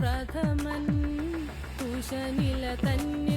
പ്രഥമൻ കുശനില തന്നെ